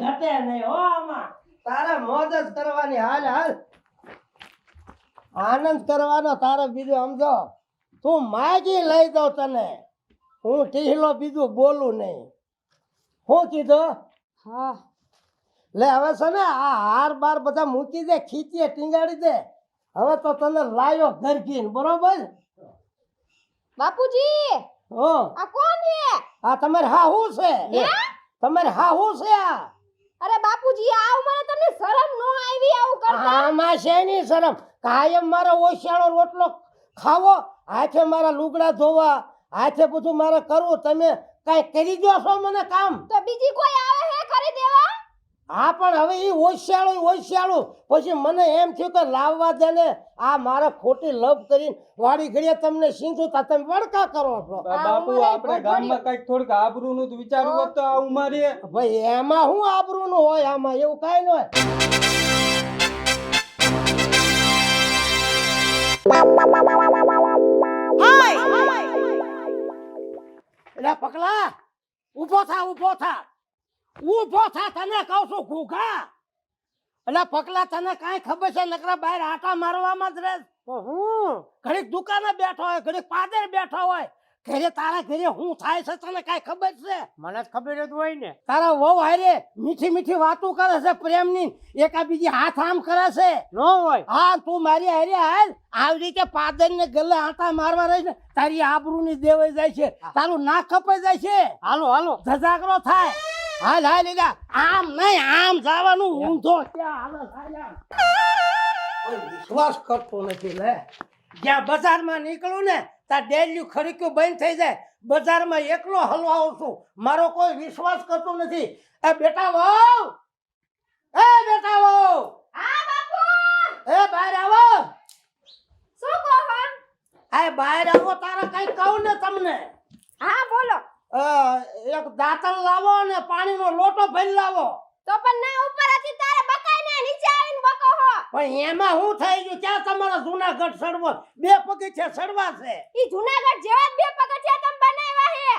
ઘટે નહીં હો આમાં. તારે મોજ જ કરવાની હાલ હાલ. આનંદ કરવાનો તારે બીજું સમજો? તું માગી લઈ દઉં તને. હું ટીહલો બીજું બોલું નહીં. શું કીધું? હા. લે હવે છે ને આ હાર બાર બધા મૂકી દે ખીચીએ ટીંગાડી દે. હવે તો તને લાયો ગરકીન બરોબર? બાપુજી! હો. આ કોણ છે? આ તમારે હા હું? છે? તમારે હા હું છે આ. અરે બાપુજી આ ઉંમરે તમને શરમ નો આવી આવું કરતા? આમાં છે ની શરમ. કાયમ મારો ઓશિયાળો રોટલો ખાવો હાથે મારા લુગડા ધોવા હાથે બધું મારે કરવું. તમે કાઈ કરી દો છો મને કામ? તો બીજી કોઈ આવે હા પણ હવે એ ઓશિયાળું ઓશિયાળું. પછી મને એમ થયું કે લાવવા દે ને આ મારે ખોટી લવ કરીને વાડી ઘડીએ તમને સીધું તા તમે વડકા કરો છો. બાપુ આપણે ગામમાં કંઈક થોડુંક આબરૂનું વિચારવું હોત તો આ ઉંમરે ભાઈ એમાં શું આબરૂનું હોય આમાં એવું કાઈ ન હોય. એટલે પકલા ઊભો થા ઊભો થા. ઊભો થા તને કહું છું ઘૂઘા. એટલે પકલા તને કાંઈ ખબર છે? નકરા બહાર આટા મારવામાં જ રહે હું? ઘડીક દુકાને બેઠો હોય ઘડીક પાદર બેઠો હોય. ઘરે તારા ઘરે હું થાય છે તને કાંઈ ખબર છે? મને જ ખબર જ હોય ને. તારા વહુ હારે મીઠી મીઠી વાતો કરે છે પ્રેમની. એકા બીજી હાથ આમ કરે છે. ન હોય. હા તું મારી હારે હાલ. આવી રીતે પાદર ને ગલે આટા મારવા રહી ને તારી આબરૂની દેવાઈ જાય છે. તારું નાક કપાઈ જાય છે. હાલો હાલો. ધજાગરો થાય. હાલ હાલ લીધા આમ નહીં આમ જવાનું ઊંધો ત્યાં હાલે વિશ્વાસ કરતો નથી લે. જ્યાં બજારમાં નીકળું ને ત્યાં ડેલ્યું ખરીક્યું બંધ થઈ જાય. બજારમાં એકલો હલવાઉં છું. મારો કોઈ વિશ્વાસ કરતો નથી. એ બેટા વહુ! એ બેટા વહુ! હા એ બહાર આવો! શું કહો આ બહાર આવો તારા કઈ કહું ને તમને? હા બોલો. એક દાંતણ લાવો ને પાણીનો લોટો ભરી લાવો. તો પણ ના ઉપર હતી તારે બકાઈ ને નીચે આવીને બકો હો. પણ એમાં હું થઈ ગયું? ક્યાં તમારા જૂનાગઢ સડવો? બે પગથિયા સડવા છે. ઈ જુનાગઢ જેવા બે પગથિયા તમે બનાવ્યા હે.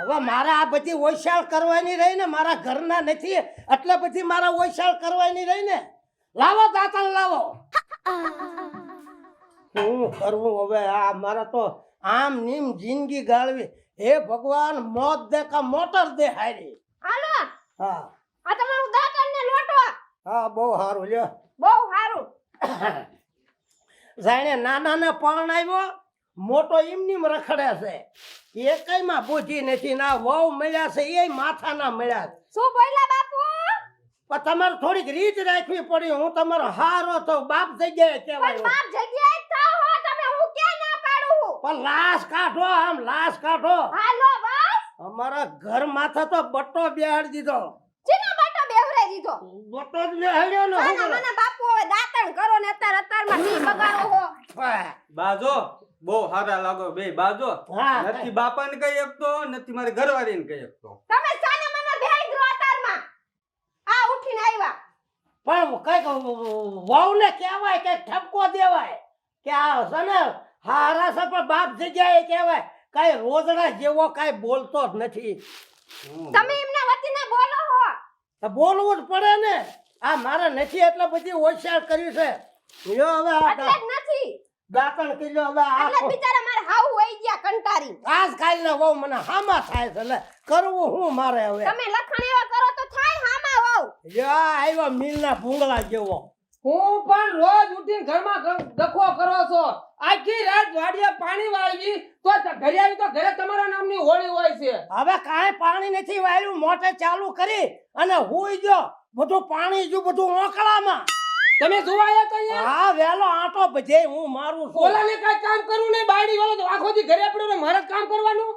હવે મારે આ બધી ઓછાળ કરવાની રહી ને મારા ઘરના નથી એટલે બધી મારા ઓછાળ કરવાની રહી ને. લાવો દાંતણ લાવો. શું કરવું હવે? આ મારે તો આમ નીમ જિંદગી ગાળવી. હે ભગવાન મોત દે કા મોટર દે હારી. હાલો. હા. આ તમારું દાતણ ને લોટો. હા બહુ સારું લ્યો. બહુ સારું જાણે નાના ને પણ આવ્યો મોટો એમનીમ રખડે છે. એકયમાં બુજી નથી ના વહુ મળ્યા છે એ માથા ના મળ્યા. શું બોલ્યા બાપુ? પણ તમારે થોડીક રીત રાખવી પડી હું તમારો હારો તો બાપ જગ્યાએ કહેવાય. બાપ જગ્યાએ જ થાઓ હો તમે હું ક્યાં ના પાડું છું? પણ લાશ કાઢો આમ લાશ કાઢો. હાલો બસ. અમારા ઘર માથે તો બટ્ટો બેહાડી દીધો. ચીનો બાટો બેવરે દીધો? બટ્ટો જ બેહાડ્યો ને નાના મને બાપુ હવે દાતણ કરો ને અત્યારે માં ટી બગાડો હો. બાજો બહુ સારા લાગો બે બાજો. હા. નથી બાપાને કહી શકતો નથી મારી ઘરવાળીને કહી શકતો. તમે સાને મને બેહી અત્યારમાં આ ઉઠીને આવ્યા પણ કંઈક વહુને કહેવાય કે ઠપકો દેવાય કે આ છે ને હારા છે પણ બાપ જગ્યાએ કહેવાય કઈ રોજડા જેવો કઈ બોલતો જ નથી. તમે એમના વતીને બોલો હો. તો બોલવું જ પડે ને. આ મારે નથી એટલે બધી હોશિયાર કર્યું છે. લ્યો હવે એટલે જ નથી. દાતણ કર્યો હવે આ એટલે બિચારા મારે હાવ વઈ ગયા કંટારી આજ કાલના વહુ મને હામા થાય છે એટલે કરવું હું મારે હવે? તમે લખણ એવા કરો તો થાય હામા વહુ. લ્યો આવ્યો મિલના ભૂંગળા જેવો. હું પણ રોજ ઉઠીને ઘરમાં ડખો કરો છો. આખી રાત વાડિયા પાણી વાળવી. તો ઘરે આવી તો ઘરે તમારા નામની હોળી હોય છે. હવે કાંઈ પાણી નથી વાળ્યું મોટે ચાલુ કરી અને હુઈ ગયો. બધું પાણી જો બધું ઓકળામાં. તમે જોવાયા તો અહીંયા? હા વેલો આંટો ભજે હું મારું છું. ઓલાને કાંઈ કામ કરવું નહીં બાયડી વાળો તો આખો દી ઘરે પડ્યો ને મારે કામ કરવાનું?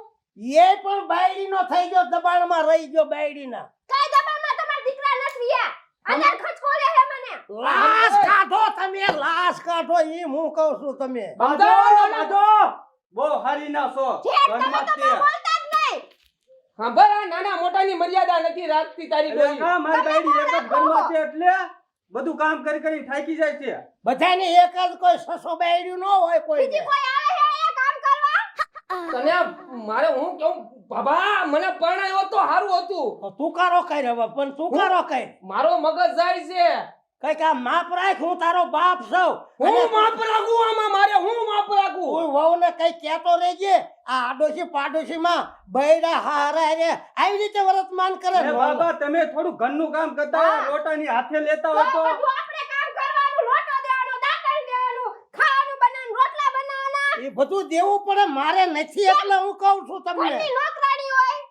એ પણ બાયડી નો થઈ ગયો દબાણમાં રહી ગયો બાયડી ના કઈ દબાણમાં તમારા દીકરા નથી રહ્યા અંદર ખચકોલે હે મને લાશ કાઢો તમે લાશ કાઢો ઈ હું કહું છું તમે. બાજો, બાજો. બો હરી ના છો. તમે ઘરમાં તો જ તે. બોલતા જ નહીં. હા આ નાના મોટાની મર્યાદા નથી રાખતી તારી ડોહી. કા મારી બાયડી એક જ. ઘરમાં છે એટલે બધું કામ કરી કરી થાકી જાય છે. બધાને એક જ કોઈ સસો બાયડ્યું ન હોય કોઈ બીજી કોઈ આવે હે એ કામ કરવા? તને મારે હું કેવું બાબા મને પરણાયો તો સારું હતું. તુકારો કઈ હવે પણ તુકારો કઈ. મારો મગજ જાય છે. કંઈક કા માપ રાખ હું તારો બાપ છું. હું માપ રાખું આમાં મારે હું માપ રાખું? હું વહુ ને કઈ કહેતો રહેજે આ આડોશી પાડોશી માં બૈરા હારા રે. આવી રીતે વર્તમાન કરે બાબા તમે થોડું ઘરનું કામ કરતા લોટા લોટાની હાથે લેતા તો હોય તો? આપણે કામ કરવાનું લોટો દેવાનો દાંતણ દેવાનું ખાવાનું બનાવવાનું રોટલા બનાવવાના. એ બધું દેવું પડે મારે નથી એટલે હું કહું છું તમને.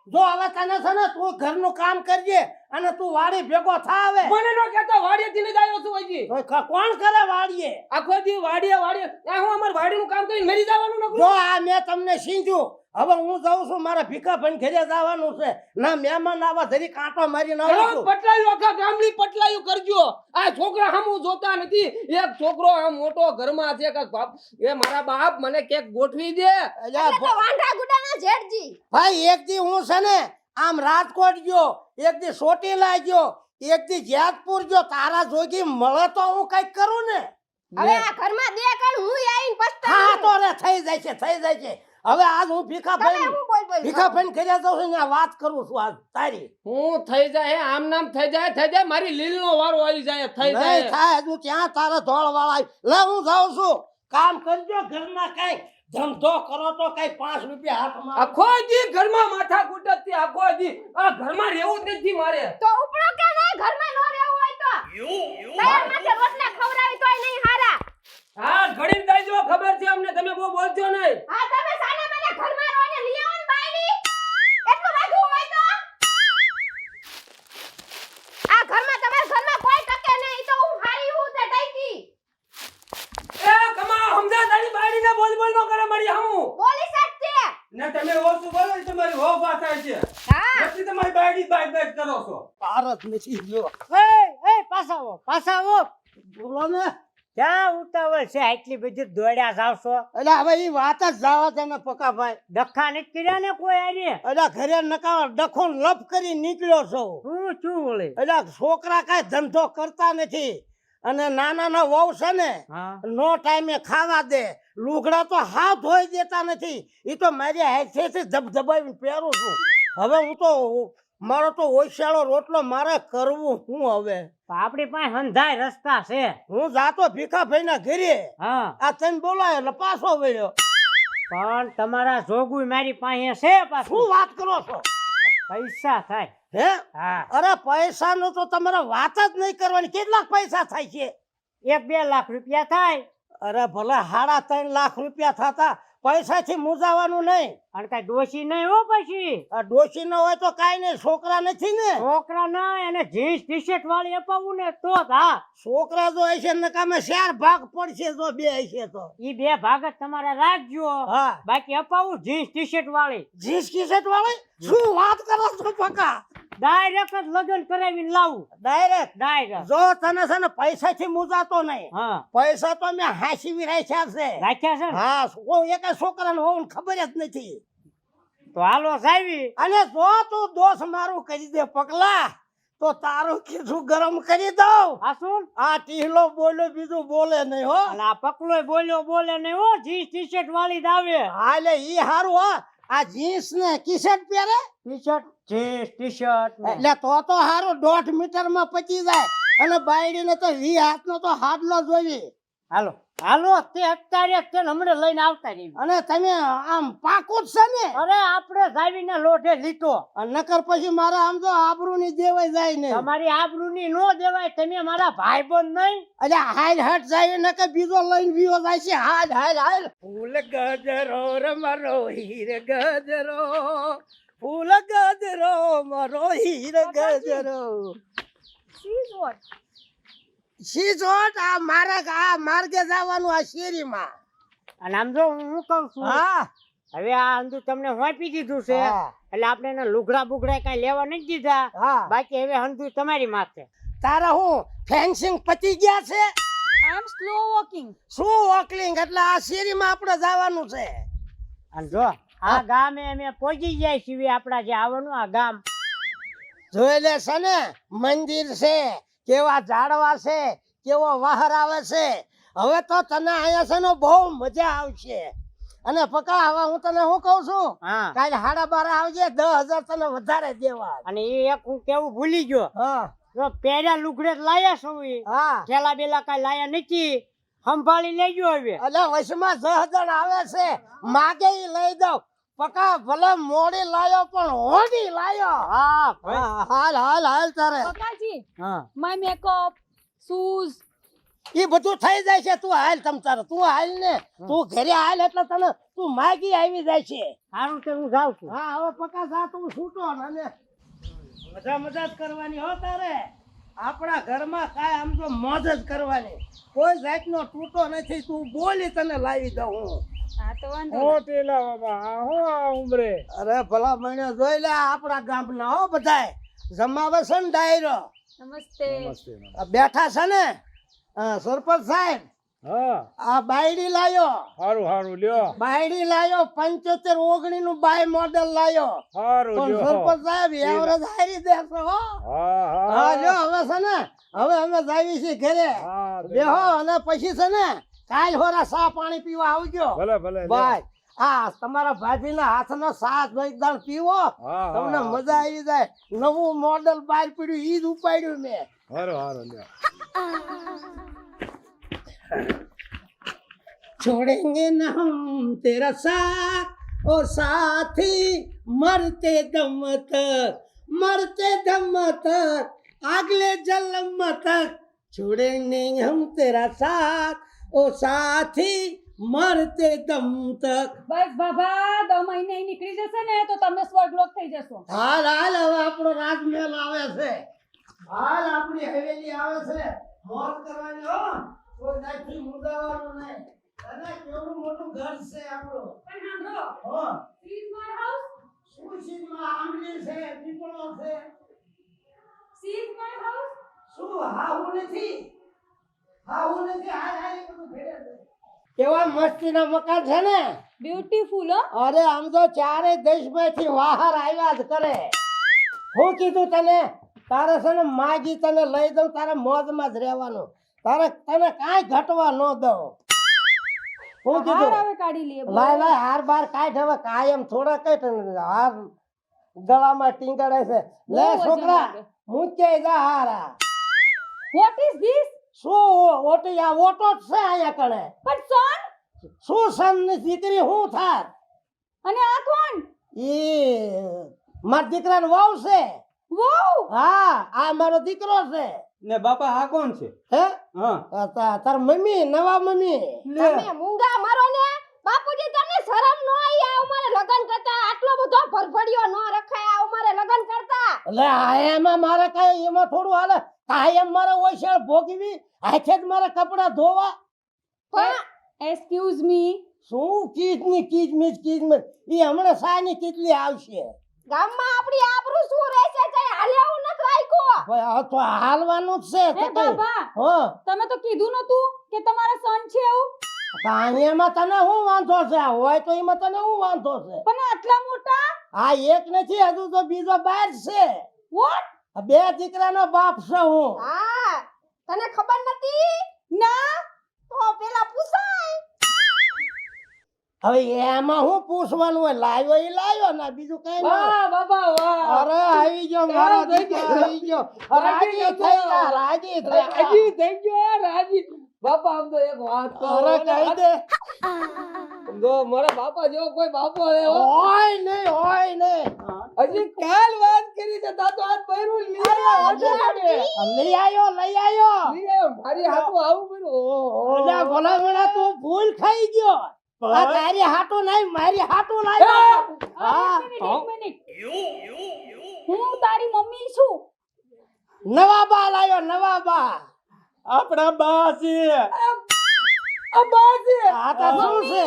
જો હવે તને છે ને તું ઘરનું કામ કરજે અને તું વાડી ભેગો થા આવે મને નો કહેતો વાડીએથી ને જ આવ્યો છું હજી. કોણ કરે વાડીએ? આખો દી વાડીએ વાડીએ. હું અમાર વાડીનું કામ કરીને મરી જવાનું જો આ મેં તમને સીંધ્યું હવે હું જાઉં છું મારા ભીખા ભાઈ ઘેરે જવાનું છે. ના મહેમાન આવા ધરી કાંટો મારીને આવું છું પટલાયું આખા ગામની પટલાયું કરજો. આ છોકરા હમું જોતા નથી. એક છોકરો આમ મોટો ઘરમાં છે કે બાપ એ મારા બાપ મને કેક ગોઠવી દે. અલ્યા તો વાંઢા ગુડાના જેઠજી. ભાઈ એક દી હું છે ને આમ રાજકોટ ગયો એક દી સોટીલા ગયો એક દી જેતપુર ગયો. તારા જોગી મળે તો હું કંઈક કરું ને. હવે આ ઘરમાં દે કણ હું આવીને હા તો રે થઈ જાય છે થઈ જાય છે હવે આજ હું ભીખા ભાઈ ભીખા ભાઈ કર્યા જાઉં છું ને વાત કરું છું આજ તારી. હું થઈ જાય આમ નામ થઈ જાય થઈ જાય મારી લીલનો વારો આવી જાય થઈ નહીં જાય. થાય હું ત્યાં તારા ધોળ વાળા લે હું જાઉં છું. કામ કરજો ઘરમાં કઈ ધંધો કરો તો કઈ પાંચ રૂપિયા હાથમાં આખો દી ઘરમાં માથા કુટતી આખો દી આ ઘરમાં રહેવું જ નથી મારે. તો ઉપડો કે નહીં ઘરમાં ન રહેવું? તો તૈયાર માથે રોટલા ખવડાવી તોય નહીં હારા? હા ઘડી દઈ જો ખબર છે અમને તમે બહુ બોલજો નહીં. હા તમે સાના મને ઘરમાં રહો લઈ આવો ને બાયડી. એટલું બધું હોય તો? આ ઘરમાં તમારા ઘરમાં કોઈ ટકે નહીં તો હું હારી હું તે ટકી. એ કમા સમજા તારી બાળીને બોલ બોલ નો કરે મારી હમું. બોલી શકતે ને તમે ઓછું બોલો તમારી હો વાત થાય છે. હા. નથી તમારી બાયડી બાય બાય કરો છો. ભારત નથી જો પાછાવો પાછાવો બોલો ને ક્યાં ઉતાવળ છે આટલી બધી દોડ્યા જાવશો? એટલે હવે એ વાત જ જવા તમે ને પકાભાઈ. ડખા નથી કર્યા ને કોઈ આરે એટલે ઘરે નકાવા ડખો લપ કરી નીકળ્યો છો. હું શું બોલે? એટલે છોકરા કાંઈ ધંધો કરતા નથી. અને નાના ના વહુ છે ને નો ટાઈમે ખાવા દે. લુગડા તો હાથ ધોઈ દેતા નથી. એ તો મારી હાથેથી ધબધબાવીને પહેરું છું. હવે હું તો મારો તો ઓછાળો રોટલો મારે કરવું હું હવે. આપણી પાસે હંધાય રસ્તા છે. હું જાતો ભીખાભાઈ ના ઘેરે. હા. આ તને બોલાય એટલે પાછો વળ્યો. પણ તમારા જોગું મારી પાસે છે શું વાત કરો છો? પૈસા થાય. હે? હા. અરે પૈસા નો તો તમારે વાત જ નહીં કરવાની. કેટલાક પૈસા થાય છે? એક બે લાખ રૂપિયા થાય. અરે ભલે સાડા ત્રણ લાખ રૂપિયા થતા પૈસાથી મૂંઝાવાનું નહીં. અને કઈ ડોશી નહીં હો પછી. આ ડોશી ન હોય તો કાઈ નહીં છોકરા નથી ને. છોકરા ના એને જીન્સ ટી શર્ટ વાળી અપાવું ને તો જ હા. છોકરા જો હશે ને કામે ચાર ભાગ પડશે જો બે હશે તો. ઈ બે ભાગ જ તમારે રાખજો. હા. બાકી અપાવું જીન્સ ટી શર્ટ વાળી. જીન્સ ટી શર્ટ વાળી? શું વાત કરો છો પકા? ડાયરેક્ટ જ લગ્ન કરાવીને લાવું. ડાયરેક્ટ ડાયરેક્ટ જો તને છે ને પૈસા થી મુજાતો નહીં. હા. પૈસા તો મેં હાંસી રાખ્યા છે. રાખ્યા છે હા કોઈ એક છોકરાને હોવું ખબર જ નથી. તો હાલો સાવી અને જો તું દોષ મારું કરી દે પગલા તો તારું કીધું ગરમ કરી દઉં. આ શું? આ ટીહલો બોલ્યો બીજું બોલે નહીં હો. અને આ પકલો બોલ્યો બોલે નહીં હો. જીન્સ ટી શર્ટ વાળી જ આવે. હાલે ઈ હારું હો. આ જીન્સ ને ટી શર્ટ પહેરે? T shirt jeans T shirt એટલે તો તો હારું દોઢ મીટરમાં પચી જાય. અને બાયડીને તો વી હાથ નો તો હાડલો જોઈએ. હાલો. હાલો તે અત્યારે ને હમણાં લઈને આવતા રહી અને તમે આમ પાકો જ છે ને? અરે આપણે સાવીને લોઢે લીધો. અને નકર પછી મારા આમ તો આબરૂ ની દેવાય જાય ને. તમારી આબરૂની નો દેવાય તમે મારા ભાઈ બોન નહીં? અરે હાલ હટ જાય નકર બીજો લઈને બીજો જાય છે. હાલ હાલ હાલ ફૂલ ગજરો રે મારો હીર ગજરો. ફૂલ ગજરો મારો હીર ગજરો. શીશોટ આ મારા આ માર્ગે જવાનું આ શેરીમાં. અને આમ જો હું કહું છું હા. હવે આ અંદુ તમને હોંપી દીધું છે એટલે આપણે એને લુગડા બુગડા કઈ લેવા નથી દીધા. હા. બાકી હવે હંધુ તમારી માથે. તારા હું ફેન્સિંગ પતી ગયા છે? આમ સ્લો વોકિંગ શું વોકલિંગ એટલે આ શેરીમાં આપણે જવાનું છે. અને જો આ ગામે અમે પહોંચી જાય છીએ આપણા જે આવવાનું આ ગામ. જોઈ લે છે ને મંદિર છે. કેવા ઝાડવા છે કેવો વહાર આવે છે. હવે તો તને અહીંયા છે ને બહુ મજા આવશે. અને પકા હવે હું તને શું કહું છું? હા. કાલે હાડા બાર આવજે દસ હજાર તને વધારે દેવા. અને એ એક હું કેવું ભૂલી ગયો. હા. જો પહેર્યા લુગડે લાયા છો હા. થેલા બેલા કઈ લાયા નથી. સંભાળી લેજો હવે. એટલે વસમાં દસ હજાર આવે છે. માગે લઈ દઉં. પકા ભલે મોડી લાયો પણ હોડી લાયો. હા હાલ હાલ હાલ તારે. પકાજી હા. માય મેકઅપ શૂઝ એ બધું થઈ જાય છે. તું હાલ તમ તારે. તું હાલ ને. તું ઘરે હાલ એટલે તને તું માગી આવી જાય છે. સારું કે હું જાઉં છું. હા હવે પકા જા તું છૂટો અને મજા મજા જ કરવાની હો તારે. આપણા ઘરમાં કાંઈ આમ તો મોજ જ કરવાની. કોઈ જાતનો તૂટો નથી. તું બોલી તને લાવી દઉં હું. હા તો વાંધો હો તેલા બાબા આ હો આ ઉમરે. અરે ભલા મહિને જોઈ લે આપણા ગામના હો બધાય. જમાવે છે ને ડાયરો. નમસ્તે. બેઠા છે ને હા, સરપંચ સાહેબ. આ બાયડી લાયો. હારું હારું લ્યો. બાયડી લાયો પંચોતેર ઓગણી નું બાય મોડેલ લાયો. હારું લ્યો. સરપંચ સાહેબ એવરેજ હારી દેશો હો. હા હા. હા હવે છે ને હવે અમે જાવી છીએ ઘરે. બેહો અને પછી છે ને કાલ હોરા સા પાણી પીવા આવજો. ભલે ભલે લ્યો. બાય. આ તમારા ભાભીના હાથનો સાસ એકદમ પીવો. તમને મજા આવી જાય. નવું મોડેલ બહાર પડ્યું ઈ જ ઉપાડ્યું મેં. હારું હારું લ્યો. छोड़ेंगे न हम तेरा साथ ओ साथी मरते दम तक मरते दम तक अगले जन्म तक छोड़ेंगे हम तेरा साथ ओ साथी मरते दम तक બસ બાબા દો મહિને ઈ નીકળી જશે ને તો તમે સ્વર્ગલોક થઈ જશો હાલ હાલ હવે આપણો રાજમહેલ આવે છે હાલ આપણી હવેલી આવે છે મોજ કરવાની હો કોઈ નાખી મુદાવાનું નહીં. અને કેવડું મોટું ઘર છે આપણું. પણ સાંભળો હો. પ્લીઝ હાઉસ શું ચીજમાં આંબલી છે પીપળો છે? સીઝ હાઉસ શું હાવું નથી? હાવું નથી હાલ હાલ બધું ભેળે છે કેવા મસ્તીના મકાન છે ને? બ્યુટીફુલ અરે આમ તો ચારે દેશમાંથી વાહર આવ્યા જ કરે. હું કીધું તને તારે છે ને માગી તને લઈ દઉં તારે મોજમાં જ રહેવાનું. તારે તને કાંઈ ઘટવા ન દો હું કીધું? હવે કાઢી લઈએ લાય લાય હાર બાર કાઢ હવે કાયમ થોડા કઈ હાર ગળામાં ટીંગાડે છે. લે છોકરા. મૂકે જા હારા. વોટ ઇઝ ધીસ શું ઓટી આ ઓટો જ છે અહીંયા કણે? પણ સન? શું સનની દીકરી હું થાત અને આ કોણ? ઈ મારા દીકરાનો વાવ છે. વોવ હા આ મારો દીકરો છે. ને બાપા આ કોણ છે? હે? હા. તાર મમ્મી નવા મમ્મી. તમે મૂંગા મારો ને? બાપુજી તમને શરમ ન આવી? આ ઉંમરે લગન કરતા આટલો બધો ભરભડિયો ન રખાય. આ ઉંમરે લગન કરતા. એટલે આ એમાં મારે કઈ એમાં થોડું હાલે. કાયમ મારે ઓછળ ભોગવી હાથે જ મારે કપડા ધોવા. પણ એક્સક્યુઝ મી શું કીજની કીજ મીજ કીજ મીજ ઈ હમણાં સાની કેટલી આવશે? ગામમાં આપણી આબરૂ શું રહેશે કઈ હાલ્યાવું નથી રાખો ભાઈ આ તો હાલવાનું જ છે હે તો બાબા હો. તમે તો કીધું નતું કે તમારા સન છે એવું? પાણીમાં તને શું વાંધો છે? હોય તો એમાં તને શું વાંધો છે? પણ આટલા મોટા? આ એક નથી હજુ તો બીજો બાર છે. વોટ આ બે દીકરાનો બાપ છે હું. હા તને ખબર નથી? ના. તો પેલા પૂછાય. હવે એમાં હું પૂછવાનું હોય? લાવ્યો એ લાવ્યો ને? બીજું કઈ વાહ બાબા વાહ અરે આવી ગયો મારો. આવી ગયો. રાજી થઈ ગયા રાજી થઈ રાજી થઈ ગયો રાજી. બાપા આમ તો એક વાત તો અરે કહી દે. જો મારા બાપા જેવો કોઈ બાપો હે. હોય નહીં હોય નહીં. હજી કાલ વાત કરી છે તા તો આજ પહેરું લઈ આવ્યો લઈ આવ્યો લઈ આવ્યો. લઈ આવ્યો મારી હાથું આવું કર્યું ઓલા ભલા ભલા તું ભૂલ ખાઈ ગયો. તારી હાટું નહીં મારી હાટું લાવ્યો હા. એક મિનિટ હું તારી મમ્મી છું? નવા બા લાયો નવા બા. આપણા બા છે. બા છે. આ તો શું છે?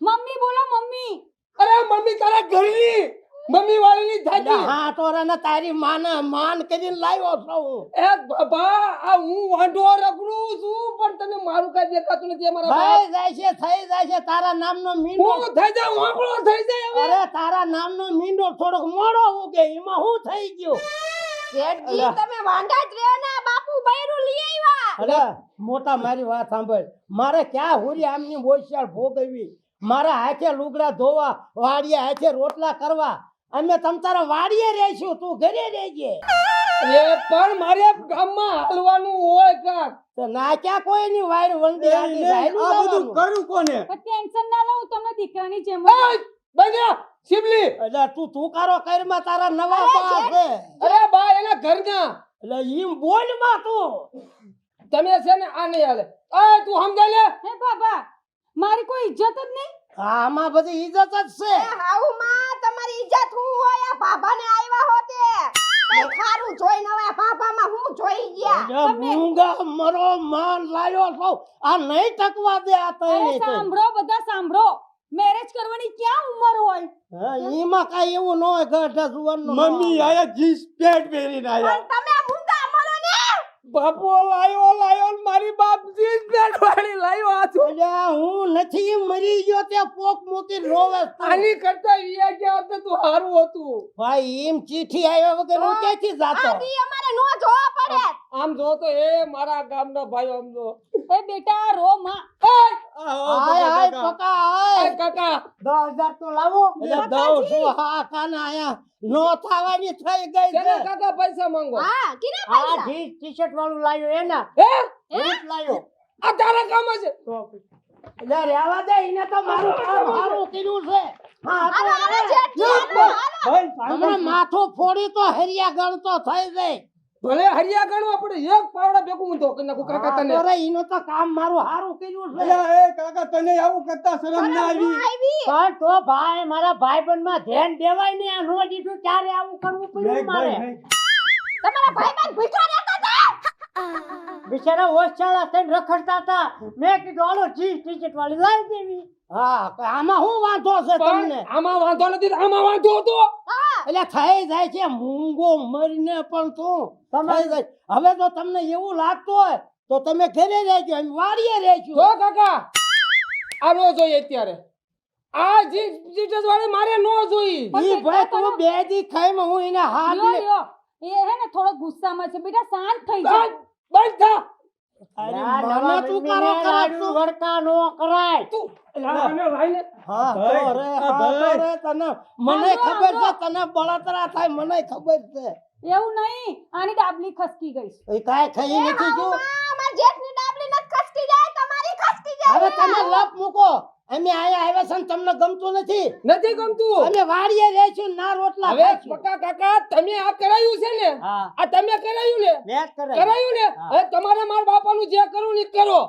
મમ્મી બોલો મમ્મી. અરે મમ્મી તારા ઘરની. મમ્મી વાળીની થાકી હા તો ને તારી માને માન કરીને લાવ્યો છું હું. એ બાબા આ હું વાંઢો રગડું છું પણ તને મારું કઈ દેખાતું નથી અમારા થઈ જાય છે થઈ જાય છે તારા નામનો મીંડો. હું થઈ જાય વાંકડો થઈ જાય હવે. અરે તારા નામનો મીંડો થોડોક મોડો ઉગે એમાં હું થઈ ગયો? શેઠજી તમે વાંઢા જ રહ્યો ને બાપુ બૈરું લઈ આવ્યા. અરે મોટા મારી વાત સાંભળ. મારે ક્યાં હુરી આમની બોસિયાળ ભોગવી મારા હાથે લુગડા ધોવા વાડિયા હાથે રોટલા કરવા. અમે તમ તારા વાડીએ રહેશું તું ઘરે રહેજે. એ પણ મારે ગામમાં હાલવાનું હોય કાક. તો ના ક્યાં કોઈની વાડ વંડી આડી રાયડું આ બધું કરું કોને? ટેન્શન ના લઉં તમને દીકરાની જેમ બન્યા શિવલી એટલે તું તું કારો કરમાં તારા નવા બા છે. અરે બા એના ઘરના. એટલે ઈમ બોલમાં તું. તમે છે ને આ નહીં હાલે. એ તું સમજાય લે. હે બાબા મારી કોઈ ઇજ્જત જ નહીં? આમાં બધી ઇજ્જત જ છે. હાઉ માં તમારી ઇજ્જત હું હોય? આ ભાભાને આવ્યા હોતે. ખારું જોઈ નવા ભાભામાં હું જોઈ ગયા? મૂંગા મરો માન લાયો છો. આ નહીં ટકવા દે આ તઈ સાંભળો બધા સાંભળો. મેરેજ કરવાની ક્યાં ઉંમર હોય? ઈમાં કાઈ એવું ન હોય ગઢ જુવાનનું મમ્મી આવે. આયા જીન્સ પેન્ટ પહેરીને આયા. તમે બાપો લાયો લાયો મારી બાપ જીન્સ પેન્ટ લાયો આ છો હું નથી મરી ગયો તે પોક મૂકી રોવે આની કરતા રિયા ગયા ને તું હારું હતું. ભાઈ એમ ચીઠી આવ્યા વગર હું ક્યાંથી જાતો? આ દી અમારે નો જોવા પડે. આમ જો તો એ મારા ગામના ભાઈ આમ જો. એ બેટા રો માં હાય હાય પકા હાય. કાકા દસ તો લાવો. એટલે દઉં છું હા કાના આયા. નો થવાની થઈ ગઈ છે. કાકા પૈસા માંગો? હા કિના આ પૈસા? ટી શર્ટ વાળું લાવ્યો એના. હે? જીન્સ લાવ્યો આ તારા કામ છે તો એટલે રહેવા દે એને તો મારું કામ કર્યું છે. હા માથું ફોડી તો હરિયા ગણતો થઈ જાય ભલે હરિયા ગણો આપણે એક પાવડા ભેગું ઊંધો કરી નાખું કાકા તને. અરે ઈનો તો કામ મારું હારું કર્યું છે. અલ્યા, એ કાકા તને આવું કરતા શરમ ના આવી. પણ તો ભાઈ મારા ભાઈબંધમાં ધ્યાન દેવાય ને આ નો દીધું ત્યારે આવું કરવું પડ્યું મારે. તમારા ભાઈબંધ ભૂખ્યા રહેતા હતા બિચારા હોશિયાળા થઈને રખડતા હતા. મેં કીધું હાલો જી ટિકિટ વાળી લાવી દેવી. હા આમાં શું વાંધો છે તમને? આમાં વાંધો નથી આમાં વાંધો હતો. એટલે થઈ જાય છે મૂંગો મરીને પણ તું તમારે જાય. હવે તો તમને એવું લાગતું હોય તો તમે ઘરે રહેજો એમ વાડીએ જો રહેશું કાકા આ નો જોઈએ અત્યારે. આ જીન્સ વાળી મારે નો જોઈ ઈ ભાઈ તું બે દી માં હું એને હાથ લે. એ હે ને થોડો ગુસ્સામાં છે બેટા શાંત થઈ જા. બંધ થા. અરે મને તું કરો કારો તું. વડકા નો કરાય. તું એટલે લાઈને હા તો રે હા તો રે તને. મને ખબર છે તને બળતરા થાય મને ખબર છે. એવું નહીં આની ડાબલી ખસકી ગઈ એ કાંઈ ખાઈ નથી જો. અમાર જેઠની ડાબલી નત ખસકી જાય તમારી ખસકી જાય હવે તમે લપ મૂકો. અમે આયા આવ્યા છે તમને ગમતું નથી. નથી ગમતું. અમે વાડીએ રહેશું ના રોટલા હવે. પક્કા કાકા તમે આ કરાયું છે ને? આ તમે કરાયું ને? કરાય. કરાયું ને? હવે તમારે મારા બાપાનું જે કરવું ને કરો.